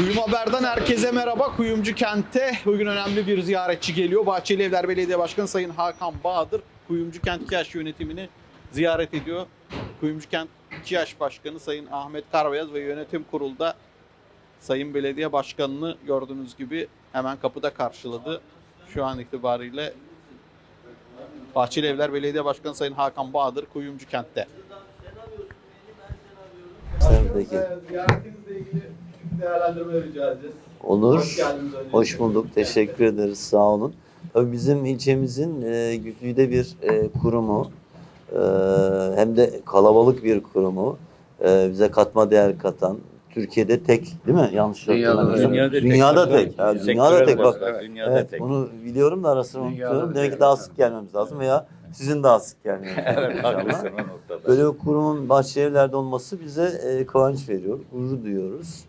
Kuyum Haber'den herkese merhaba. Kuyumcu kente bugün önemli bir ziyaretçi geliyor. Bahçeli Evler Belediye Başkanı Sayın Hakan Bahadır Kuyumcu Kent KİAŞ yönetimini ziyaret ediyor. Kuyumcu Kent KİAŞ Başkanı Sayın Ahmet Karayaz ve yönetim kurulda Sayın Belediye Başkanı'nı gördüğünüz gibi hemen kapıda karşıladı. Şu an itibariyle Bahçeli Evler Belediye Başkanı Sayın Hakan Bahadır Kuyumcu Kent'te. Sendeki. Ziyaretinizle ilgili değerlendirme rica edeceğiz. Olur. Hoş geldiniz öncelikle. Hoş bulduk. Teşekkür ederiz. Sağ olun. Tabii bizim ilçemizin e, güzide bir e, kurumu. e, hem de kalabalık bir kurumu. e, bize katma değer katan. Türkiye'de tek değil mi? Yanlış Dünyada, hatırlamıyorsam. dünyada tek. Dünyada tek. Ha, Sektörel dünyada tek. Bak, evet, Dünyada evet, tek. bunu biliyorum da arasını Dünyada unutuyorum. Demek ki tek. daha sık gelmemiz lazım veya sizin daha sık gelmeniz lazım. Evet. Böyle bir kurumun Bahçelievler'de olması bize e, kıvanç veriyor, gurur duyuyoruz.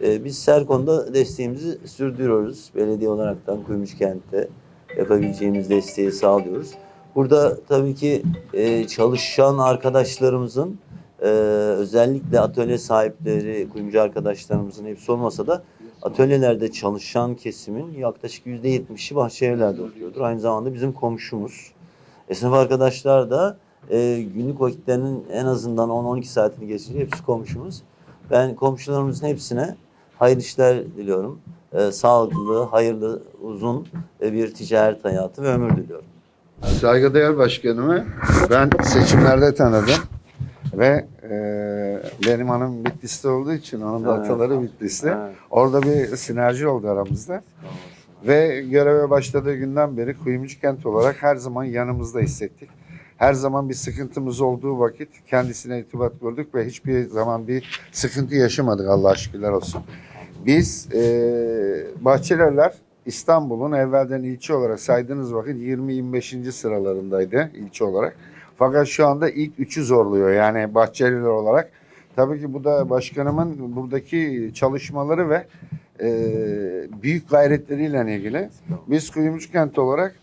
E, biz her konuda desteğimizi sürdürüyoruz. Belediye olaraktan Kuyumcu Kent'te yapabileceğimiz desteği sağlıyoruz. Burada tabii ki e, çalışan arkadaşlarımızın e, özellikle atölye sahipleri, kuyumcu arkadaşlarımızın hepsi olmasa da atölyelerde çalışan kesimin yaklaşık yüzde yetmişi Bahçelievler'de oturuyordur. Aynı zamanda bizim komşumuz. Esnaf arkadaşlar da e, günlük vakitlerinin en azından 10-12 saatini geçiriyor. Hepsi komşumuz. Ben komşularımızın hepsine hayırlı işler diliyorum. E, sağlıklı, hayırlı, uzun e, bir ticaret hayatı ve ömür diliyorum. Saygıdeğer başkanımı ben seçimlerde tanıdım ve e, benim hanım Bitlis'te olduğu için onun da ataları Bitlis'te. Evet. Orada bir sinerji oldu aramızda. Ve göreve başladığı günden beri kuyumcu kent olarak her zaman yanımızda hissettik. Her zaman bir sıkıntımız olduğu vakit kendisine itibat kurduk ve hiçbir zaman bir sıkıntı yaşamadık Allah'a şükürler olsun. Biz e, Bahçelievler İstanbul'un evvelden ilçe olarak saydığınız vakit 20-25. sıralarındaydı ilçe olarak. Fakat şu anda ilk üçü zorluyor yani Bahçelievler olarak. Tabii ki bu da başkanımın buradaki çalışmaları ve e, büyük gayretleriyle ilgili. Biz kuyumcu kent olarak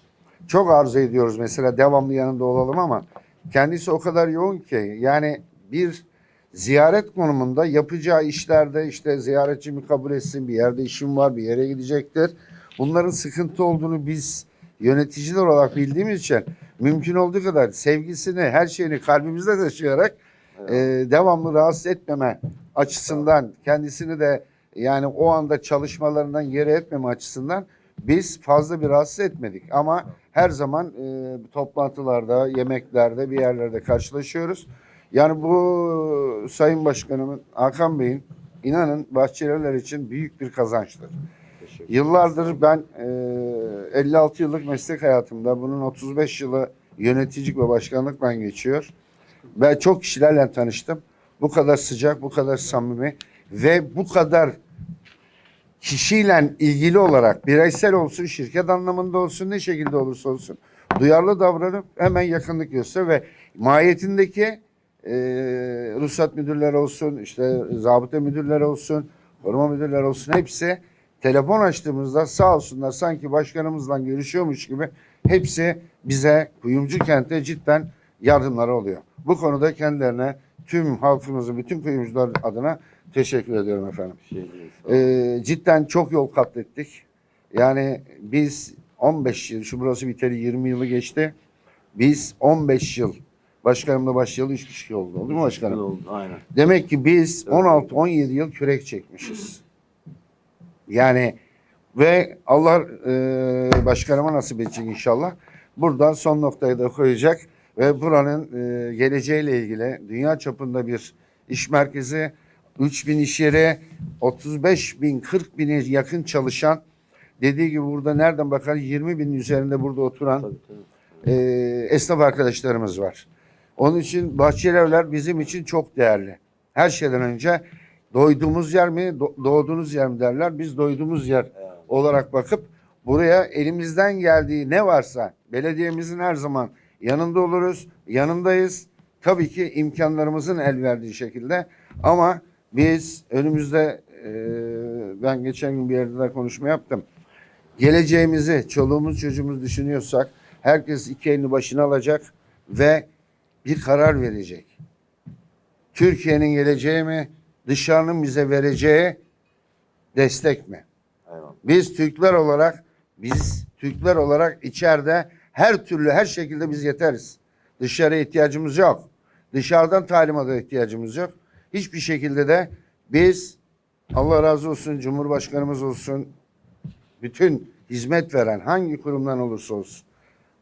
çok arzu ediyoruz mesela devamlı yanında olalım ama kendisi o kadar yoğun ki yani bir ziyaret konumunda yapacağı işlerde işte ziyaretçimi kabul etsin bir yerde işim var bir yere gidecektir. Bunların sıkıntı olduğunu biz yöneticiler olarak bildiğimiz için mümkün olduğu kadar sevgisini her şeyini kalbimizde taşıyarak e, devamlı rahatsız etmeme açısından kendisini de yani o anda çalışmalarından yere etmeme açısından biz fazla bir rahatsız etmedik ama her zaman e, toplantılarda, yemeklerde bir yerlerde karşılaşıyoruz. Yani bu Sayın Başkanımın Hakan Bey'in inanın Bahçelievler için büyük bir kazançtır. Yıllardır ben e, 56 yıllık meslek hayatımda bunun 35 yılı yöneticilik ve başkanlık ben geçiyor. Ben çok kişilerle tanıştım. Bu kadar sıcak, bu kadar samimi ve bu kadar kişiyle ilgili olarak bireysel olsun, şirket anlamında olsun, ne şekilde olursa olsun duyarlı davranıp hemen yakınlık göster ve mahiyetindeki e, ruhsat müdürleri olsun, işte zabıta müdürleri olsun, koruma müdürleri olsun hepsi telefon açtığımızda sağ olsunlar sanki başkanımızla görüşüyormuş gibi hepsi bize kuyumcu kentte cidden yardımları oluyor. Bu konuda kendilerine tüm halkımızın, bütün kuyumcular adına teşekkür ediyorum efendim. Ee, cidden çok yol kat ettik. Yani biz 15 yıl, şu burası biteli 20 yılı geçti. Biz 15 yıl, başkanımla başlayalı 3 kişi oldu. Oldu mu başkanım? Oldu, Aynen. Demek ki biz 16-17 yıl kürek çekmişiz. Yani ve Allah e, başkanıma nasip edecek inşallah. Buradan son noktayı da koyacak ve buranın e, geleceğiyle ilgili dünya çapında bir iş merkezi, 3000 iş yeri, 35 bin, 40 bine yakın çalışan, dediği gibi burada nereden bakar 20 bin üzerinde burada oturan Tabii, tabii. e, esnaf arkadaşlarımız var. Onun için Bahçelievler bizim için çok değerli. Her şeyden önce doyduğumuz yer mi, do- doğduğunuz yer mi derler. Biz doyduğumuz yer olarak bakıp buraya elimizden geldiği ne varsa belediyemizin her zaman yanında oluruz, yanındayız. Tabii ki imkanlarımızın el verdiği şekilde ama biz önümüzde e, ben geçen gün bir yerde de konuşma yaptım geleceğimizi, çoluğumuz çocuğumuz düşünüyorsak herkes iki elini başına alacak ve bir karar verecek. Türkiye'nin geleceği mi, dışarının bize vereceği destek mi? Eyvallah. Biz Türkler olarak biz Türkler olarak içeride her türlü her şekilde biz yeteriz. Dışarıya ihtiyacımız yok. Dışarıdan talimata ihtiyacımız yok. Hiçbir şekilde de biz Allah razı olsun Cumhurbaşkanımız olsun bütün hizmet veren hangi kurumdan olursa olsun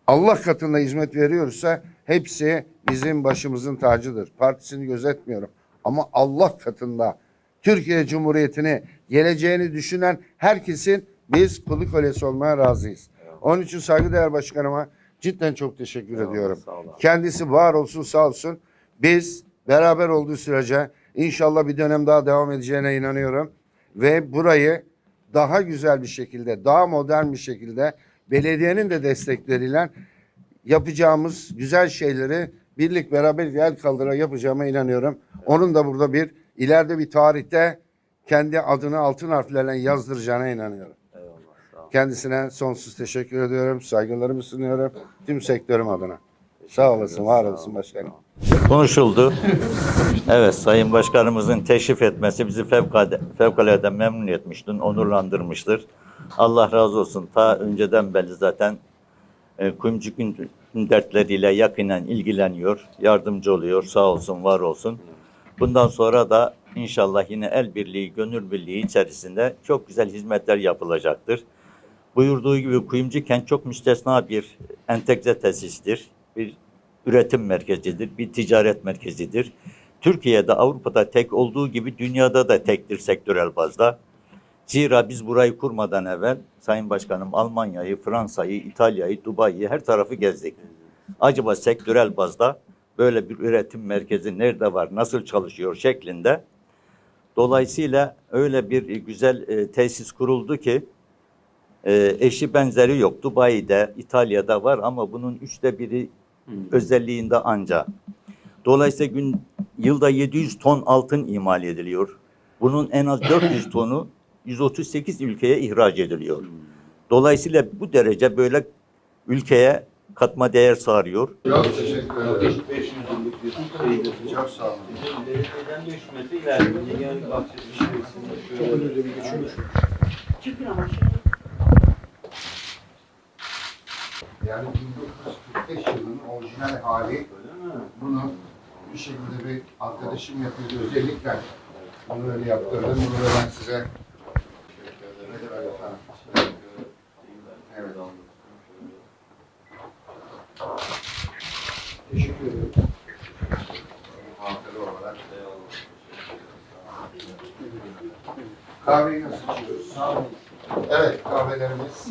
Allah katında hizmet veriyorsa hepsi bizim başımızın tacıdır. Partisini gözetmiyorum. Ama Allah katında Türkiye Cumhuriyeti'ni geleceğini düşünen herkesin biz kulu kölesi olmaya razıyız. Onun için saygıdeğer başkanıma cidden çok teşekkür Eyvallah, ediyorum. Kendisi var olsun sağ olsun. Biz beraber olduğu sürece inşallah bir dönem daha devam edeceğine inanıyorum. Ve burayı daha güzel bir şekilde, daha modern bir şekilde belediyenin de destekleriyle yapacağımız güzel şeyleri birlik beraber el kaldıra yapacağıma inanıyorum. Onun da burada bir ileride bir tarihte kendi adını altın harflerle yazdıracağına inanıyorum. Kendisine sonsuz teşekkür ediyorum. Saygılarımı sunuyorum tüm sektörüm adına. Sağ olasın, var olasın başkanım. konuşuldu. Evet, Sayın Başkanımızın teşrif etmesi bizi fevkalade, fevkalade memnun etmiştir, onurlandırmıştır. Allah razı olsun. Ta önceden beri zaten e, kuyumcunun dertleriyle yakinen ilgileniyor, yardımcı oluyor. Sağ olsun, var olsun. Bundan sonra da inşallah yine el birliği, gönül birliği içerisinde çok güzel hizmetler yapılacaktır. Buyurduğu gibi Kuyumcu Kent çok müstesna bir entegre tesistir. Bir üretim merkezidir, bir ticaret merkezidir. Türkiye'de, Avrupa'da tek olduğu gibi dünyada da tektir sektörel bazda. Zira biz burayı kurmadan evvel Sayın Başkanım Almanya'yı, Fransa'yı, İtalya'yı, Dubai'yi her tarafı gezdik. Acaba sektörel bazda böyle bir üretim merkezi nerede var, nasıl çalışıyor şeklinde. Dolayısıyla öyle bir güzel e, tesis kuruldu ki e, eşi benzeri yok. Dubai'de, İtalya'da var ama bunun üçte biri özelliğinde anca. Dolayısıyla gün yılda 700 ton altın imal ediliyor. Bunun en az 400 tonu 138 ülkeye ihraç ediliyor. Dolayısıyla bu derece böyle ülkeye katma değer sağlıyor. Çok teşekkür ederim. Çok sağ olun. Yani 1945 yılının orijinal hali. Bunu bir şekilde bir arkadaşım yapıyordu özellikle. Bunu öyle yaptırdım. Bunu da ben size? Evet. Teşekkür ederim. Kahveyi nasıl içiyoruz? Evet kahvelerimiz.